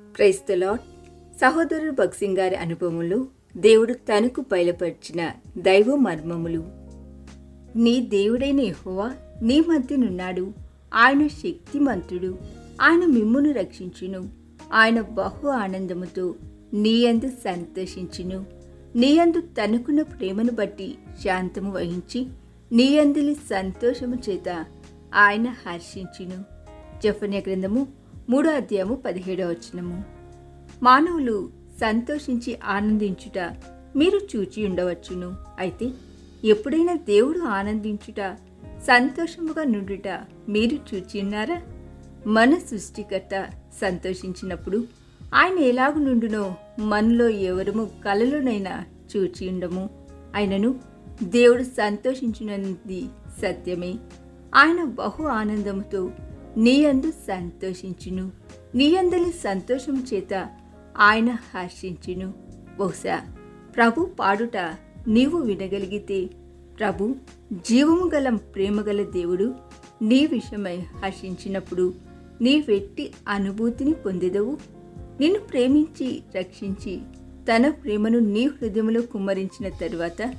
క్రైస్తలాడ్ సహోదరుడు భక్సింగ్ గారి అనుభవంలో దేవుడు తనకు బయలుపరిచిన దైవ మర్మములు. నీ దేవుడైన ఎహోవా నీ మధ్యనున్నాడు. ఆయన శక్తిమంతుడు. ఆయన మిమ్మును రక్షించును. ఆయన బహు ఆనందముతో నీయందు సంతోషించును. నీయందు తనకున్న ప్రేమను బట్టి శాంతము వహించి నీయందులి సంతోషము చేత ఆయన హర్షించును. జఫన్య గ్రంథము మూడో అధ్యాయము పదిహేడవ వచనము. మానవులు సంతోషించి ఆనందించుట మీరు చూచి ఉండవచ్చును. అయితే ఎప్పుడైనా దేవుడు ఆనందించుట సంతోషముగా నుండుట మీరు చూచి ఉన్నారా? మన సృష్టికర్త సంతోషించినప్పుడు ఆయన ఎలాగు నుండునో మనలో ఎవరము కలలోనైనా చూచి ఉండము. ఆయనను దేవుడు సంతోషించినది సత్యమే. ఆయన బహు ఆనందముతో నీయందు సంతోషించును. నీయందలి సంతోషం చేత ఆయన హర్షించును. బహుశా ప్రభు పాడుట నీవు వినగలిగితే ప్రభు జీవము గల ప్రేమగల దేవుడు నీ విషయమై హర్షించినప్పుడు నీ వెట్టి అనుభూతిని పొందేదవు. నిన్ను ప్రేమించి రక్షించి తన ప్రేమను నీ హృదయంలో కుమ్మరించిన తరువాత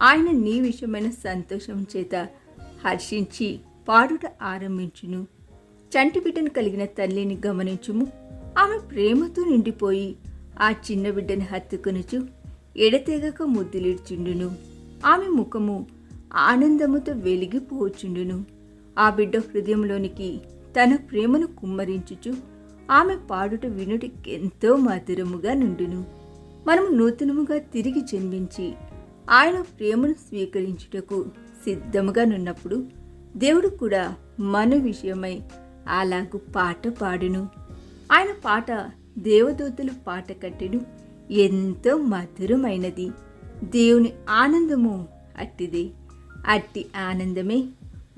ఆయన నీ విషయమైన సంతోషం చేత హర్షించి పాడుట ఆరంభించును. చంటి బిడ్డను కలిగిన తల్లిని గమనించుము. ఆమె ప్రేమతో నిండిపోయి ఆ చిన్న బిడ్డని హత్తుకొనుచు ఎడతెగక ముద్దులిడ్చుండును. ఆమె ముఖము ఆనందముతో వెలిగిపోచుండును. ఆ బిడ్డ హృదయంలోనికి తన ప్రేమను కుమ్మరించుచు ఆమె పాడుట వినుటికెంతో మధురముగా నుండును. మనము నూతనముగా తిరిగి జన్మించి ఆయన ప్రేమను స్వీకరించుటకు సిద్ధముగా నున్నప్పుడు దేవుడు కూడా మన విషయమై అలాగు పాట పాడును. ఆయన పాట దేవదూతలు పాట కట్టెను. ఎంతో మధురమైనది. దేవుని ఆనందము అట్టిది. అట్టి ఆనందమే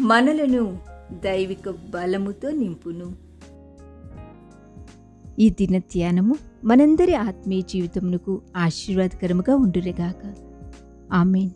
మనలను దైవిక బలముతో నింపును. ఈ దిన ధ్యానము మనందరి ఆత్మీయ జీవితమునకు ఆశీర్వాదకరముగా ఉండురేగాక ఆమెన్.